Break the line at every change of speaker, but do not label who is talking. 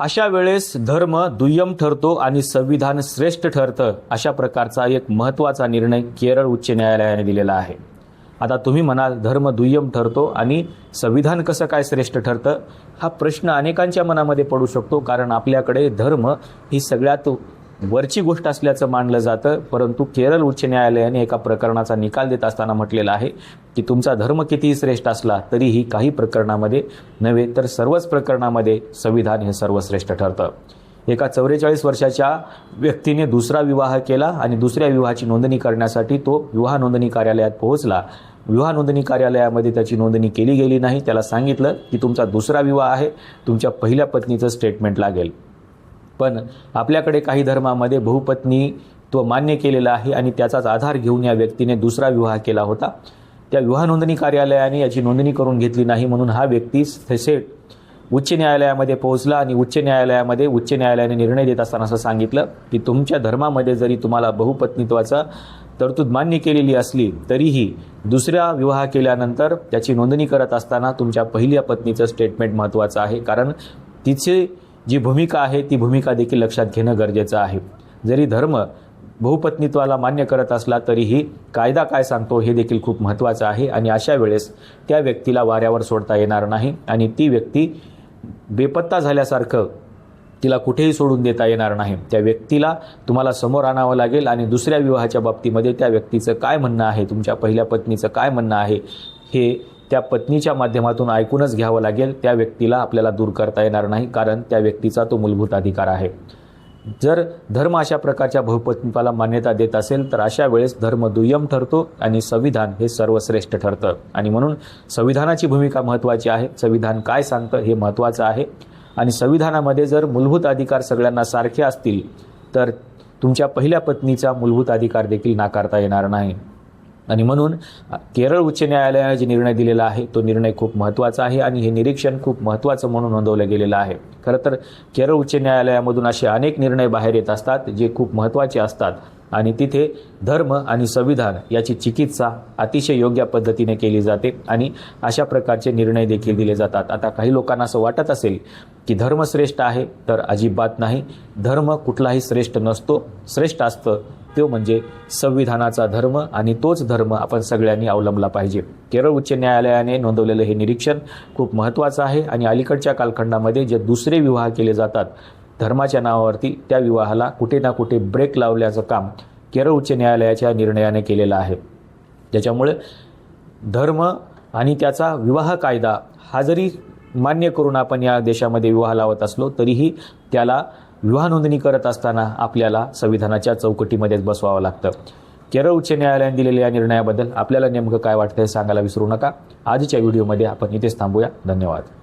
अशा वेळेस धर्म दुय्यम ठरतो आणि संविधान श्रेष्ठ ठरतं अशा प्रकारचा एक महत्त्वाचा निर्णय केरळ उच्च न्यायालयाने दिलेला आहे. आता तुम्ही म्हणाल धर्म दुय्यम ठरतो आणि संविधान कसं काय श्रेष्ठ ठरतं? हा प्रश्न अनेकांच्या मनामध्ये पडू शकतो कारण आपल्याकडे धर्म ही सगळ्यात वरची गोष्ट असल्याचं मानलं जातं परंतु केरळ उच्च न्यायालयाने एका प्रकरणाचा निकाल देत असताना म्हटलेलं आहे की तुमचा धर्म कितीही श्रेष्ठ असला तरीही काही प्रकरणामध्ये नव्हे तर सर्वच प्रकरणामध्ये संविधान हे सर्वश्रेष्ठ ठरतं. एका चौवेचाळीस वर्षाच्या व्यक्तीने दुसरा विवाह केला आणि दुसऱ्या विवाहाची नोंदणी करण्यासाठी तो विवाह नोंदणी कार्यालयात पोहोचला. विवाह नोंदणी कार्यालयामध्ये त्याची नोंदणी केली गेली नाही. त्याला सांगितलं की तुमचा दुसरा विवाह आहे तुमच्या पहिल्या पत्नीचं स्टेटमेंट लागेल. पण आपल्याकडे काही धर्मामध्ये बहुपत्नी तो मान्य केलेला आहे आणि त्याचाच आधार घेऊन या व्यक्तीने दुसरा विवाह केला होता. त्या विवाह नोंदणी कार्यालयाने याची नोंदणी करून घेतली नाही म्हणून हा व्यक्ती थेसेट उच्च न्यायालयामध्ये पोहोचला आणि उच्च न्यायालयामध्ये उच्च न्यायालयाने निर्णय देत असताना असं सांगितलं की तुमच्या धर्मामध्ये जरी तुम्हाला बहुपत्नीत्वाचा तरतूद मान्य केलेली असली तरीही दुसऱ्या विवाह केल्यानंतर त्याची नोंदणी करत असताना तुमच्या पहिल्या पत्नीचं स्टेटमेंट महत्त्वाचं आहे. कारण तिचे जी भूमिका आहे ती भूमिका देखील लक्षात घेणं गरजेचं आहे. जरी धर्म बहुपत्नीत्वाला मान्य करत असला तरीही कायदा काय सांगतो हे देखील खूप महत्त्वाचं आहे आणि अशा वेळेस त्या व्यक्तीला वाऱ्यावर सोडता येणार नाही आणि ती व्यक्ती बेपत्ता झाल्यासारखं तिला कुठेही सोडून देता येणार नाही. त्या व्यक्तीला तुम्हाला समोर आणावं लागेल आणि दुसऱ्या विवाहाच्या बाबतीमध्ये त्या व्यक्तीचं काय म्हणणं आहे तुमच्या पहिल्या पत्नीचं काय म्हणणं आहे हे त्या पत्नीच्या माध्यमातून ऐकूनच घ्यावं लागेल. त्या व्यक्तीला आपल्याला दूर करता येणार नाही कारण त्या व्यक्तीचा तो मूलभूत अधिकार आहे. जर धर्म अशा प्रकारच्या बहुपत्नीपाला मान्यता देत असेल तर अशा वेळेस धर्म दुय्यम ठरतो आणि संविधान हे सर्वश्रेष्ठ ठरतं. आणि म्हणून संविधानाची भूमिका महत्त्वाची आहे. संविधान काय सांगतं हे महत्त्वाचं आहे. आणि संविधानामध्ये जर मूलभूत अधिकार सगळ्यांना सारखे असतील तर तुमच्या पहिल्या पत्नीचा मूलभूत अधिकार देखील नाकारता येणार नाही. आणि म्हणून केरळ उच्च न्यायालयाने जे निर्णय दिलेला आहे तो निर्णय खूप महत्त्वाचा आहे आणि हे निरीक्षण खूप महत्त्वाचं म्हणून नोंदवलं गेलेलं आहे. खरं तर केरळ उच्च न्यायालयामधून असे अनेक निर्णय बाहेर येत असतात जे खूप महत्त्वाचे असतात. आणि तिथे धर्म आणि संविधान याची चिकित्सा अतिशय योग्य पद्धतीने केली जाते आणि अशा प्रकारचे निर्णय देखील दिले जातात. आता काही लोकांना असं वाटत असेल की धर्म श्रेष्ठ आहे तर अजिबात नाही. धर्म कुठलाही श्रेष्ठ नसतो. श्रेष्ठ असतं तो म्हणजे संविधानाचा धर्म आणि तोच धर्म आपण सगळ्यांनी अवलंबला पाहिजे. केरळ उच्च न्यायालयाने नोंदवलेलं हे निरीक्षण खूप महत्त्वाचं आहे आणि अलीकडच्या कालखंडामध्ये जे दुसरे विवाह केले जातात धर्माच्या नावावरती त्या विवाहाला कुठे ना कुठे ब्रेक लावल्याचं काम केरळ उच्च न्यायालयाच्या निर्णयाने केलेलं आहे. त्याच्यामुळे धर्म आणि त्याचा विवाह कायदा हा जरी मान्य करून आपण या देशामध्ये विवाह लावत असलो तरीही त्याला विवाह नोंदणी करत असताना आपल्याला संविधानाच्या चौकटीमध्येच बसवावं लागतं. केरळ उच्च न्यायालयाने दिलेल्या या निर्णयाबद्दल आपल्याला नेमकं काय वाटतं हे सांगायला विसरू नका. आजच्या व्हिडिओमध्ये आपण इथेच थांबूया. धन्यवाद.